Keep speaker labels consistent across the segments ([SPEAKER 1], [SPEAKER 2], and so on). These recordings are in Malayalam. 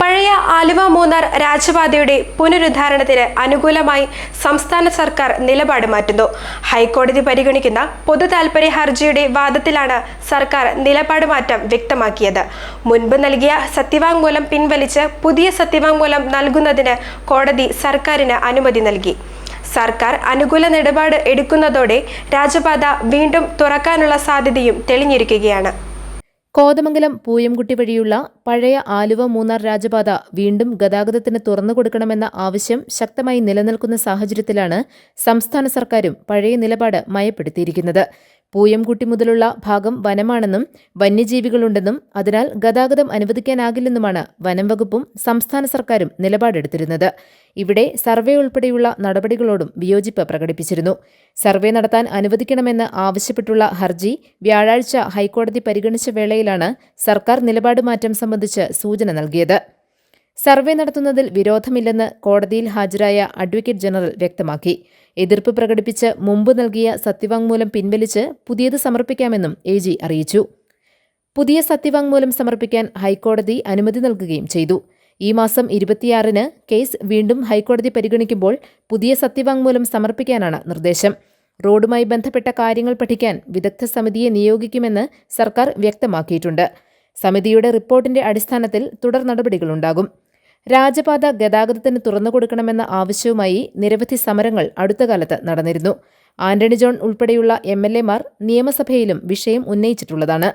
[SPEAKER 1] പഴയ ആലുവ മൂന്നാർ രാജപാതയുടെ പുനരുദ്ധാരണത്തിന് അനുകൂലമായി സംസ്ഥാന സർക്കാർ നിലപാട് മാറ്റുന്നു. ഹൈക്കോടതി പരിഗണിക്കുന്ന പൊതു താൽപര്യ ഹർജിയുടെ വാദത്തിലാണ് സർക്കാർ നിലപാട് മാറ്റം വ്യക്തമാക്കിയത്. മുൻപ് നൽകിയ സത്യവാങ്മൂലം പിൻവലിച്ച് പുതിയ സത്യവാങ്മൂലം നൽകുന്നതിന് കോടതി സർക്കാരിന് അനുമതി നൽകി. സർക്കാർ അനുകൂല നിലപാട് എടുക്കുന്നതോടെ രാജപാത വീണ്ടും തുറക്കാനുള്ള സാധ്യതയും തെളിഞ്ഞിരിക്കുകയാണ്.
[SPEAKER 2] കോതമംഗലം പൂയംകുട്ടി വഴിയുള്ള പഴയ ആലുവ മൂന്നാർ രാജപാത വീണ്ടും ഗതാഗതത്തിന് തുറന്നു കൊടുക്കണമെന്ന ആവശ്യം ശക്തമായി നിലനിൽക്കുന്ന സാഹചര്യത്തിലാണ് സംസ്ഥാന സർക്കാരും പഴയ നിലപാട് മയപ്പെടുത്തിയിരിക്കുന്നത്. പൂയംകുട്ടി മുതലുള്ള ഭാഗം വനമാണെന്നും വന്യജീവികളുണ്ടെന്നും അതിനാൽ ഗതാഗതം അനുവദിക്കാനാകില്ലെന്നുമാണ് വനം വകുപ്പും സംസ്ഥാന സർക്കാരും നിലപാടെടുത്തിരുന്നത്. ഇവിടെ സർവേ ഉൾപ്പെടെയുള്ള നടപടികളോടും വിയോജിപ്പ് പ്രകടിപ്പിച്ചിരുന്നു. സർവേ നടത്താൻ അനുവദിക്കണമെന്ന് ആവശ്യപ്പെട്ടുള്ള ഹർജി വ്യാഴാഴ്ച ഹൈക്കോടതി പരിഗണിച്ച വേളയിലാണ് സർക്കാർ നിലപാട് മാറ്റം സംബന്ധിച്ച് സൂചന നൽകിയത്. സർവേ നടത്തുന്നതിൽ വിരോധമില്ലെന്ന് കോടതിയിൽ ഹാജരായ അഡ്വക്കേറ്റ് ജനറൽ വ്യക്തമാക്കി. എതിർപ്പ് പ്രകടിപ്പിച്ച് മുമ്പ് നൽകിയ സത്യവാങ്മൂലം പിൻവലിച്ച് പുതിയത് സമർപ്പിക്കാമെന്നും എ ജി അറിയിച്ചു. പുതിയ സത്യവാങ്മൂലം സമർപ്പിക്കാൻ ഹൈക്കോടതി അനുമതി നൽകുകയും ചെയ്തു. ഈ മാസം ഇരുപത്തിയാറിന് കേസ് വീണ്ടും ഹൈക്കോടതി പരിഗണിക്കുമ്പോൾ പുതിയ സത്യവാങ്മൂലം സമർപ്പിക്കാനാണ് നിർദ്ദേശം. റോഡുമായി ബന്ധപ്പെട്ട കാര്യങ്ങൾ പഠിക്കാൻ വിദഗ്ധ സമിതിയെ നിയോഗിക്കുമെന്ന് സർക്കാർ വ്യക്തമാക്കിയിട്ടുണ്ട്. സമിതിയുടെ റിപ്പോർട്ടിന്റെ അടിസ്ഥാനത്തിൽ തുടർ നടപടികളുണ്ടാകും. രാജപാത ഗതാഗതത്തിന് തുറന്നുകൊടുക്കണമെന്ന ആവശ്യവുമായി നിരവധി സമരങ്ങൾ അടുത്ത കാലത്ത് നടന്നിരുന്നു. ആന്റണി ജോൺ ഉൾപ്പെടെയുള്ള എം എൽ എമാർ നിയമസഭയിലും വിഷയം ഉന്നയിച്ചിട്ടുള്ളതാണ്.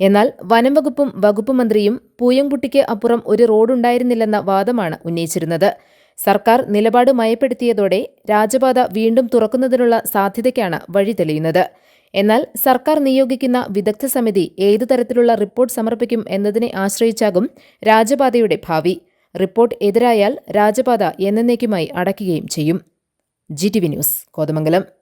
[SPEAKER 2] എന്നാൽ വനം വകുപ്പും വകുപ്പ് മന്ത്രിയും പൂയംകുട്ടിക്ക് അപ്പുറം ഒരു റോഡുണ്ടായിരുന്നില്ലെന്ന വാദമാണ് ഉന്നയിച്ചിരുന്നത്. സർക്കാർ നിലപാട് മയപ്പെടുത്തിയതോടെ രാജപാത വീണ്ടും തുറക്കുന്നതിനുള്ള സാധ്യതയ്ക്കാണ് വഴി തെളിയുന്നത്. എന്നാൽ സർക്കാർ നിയോഗിക്കുന്ന വിദഗ്ധ സമിതി ഏതു തരത്തിലുള്ള റിപ്പോർട്ട് സമർപ്പിക്കും എന്നതിനെ ആശ്രയിച്ചാകും രാജപാതയുടെ ഭാവി. റിപ്പോർട്ട് എതിരായാൽ രാജപാത എന്നേക്കുമായി അടയ്ക്കുകയും ചെയ്യും. G T V news Kothamangalam.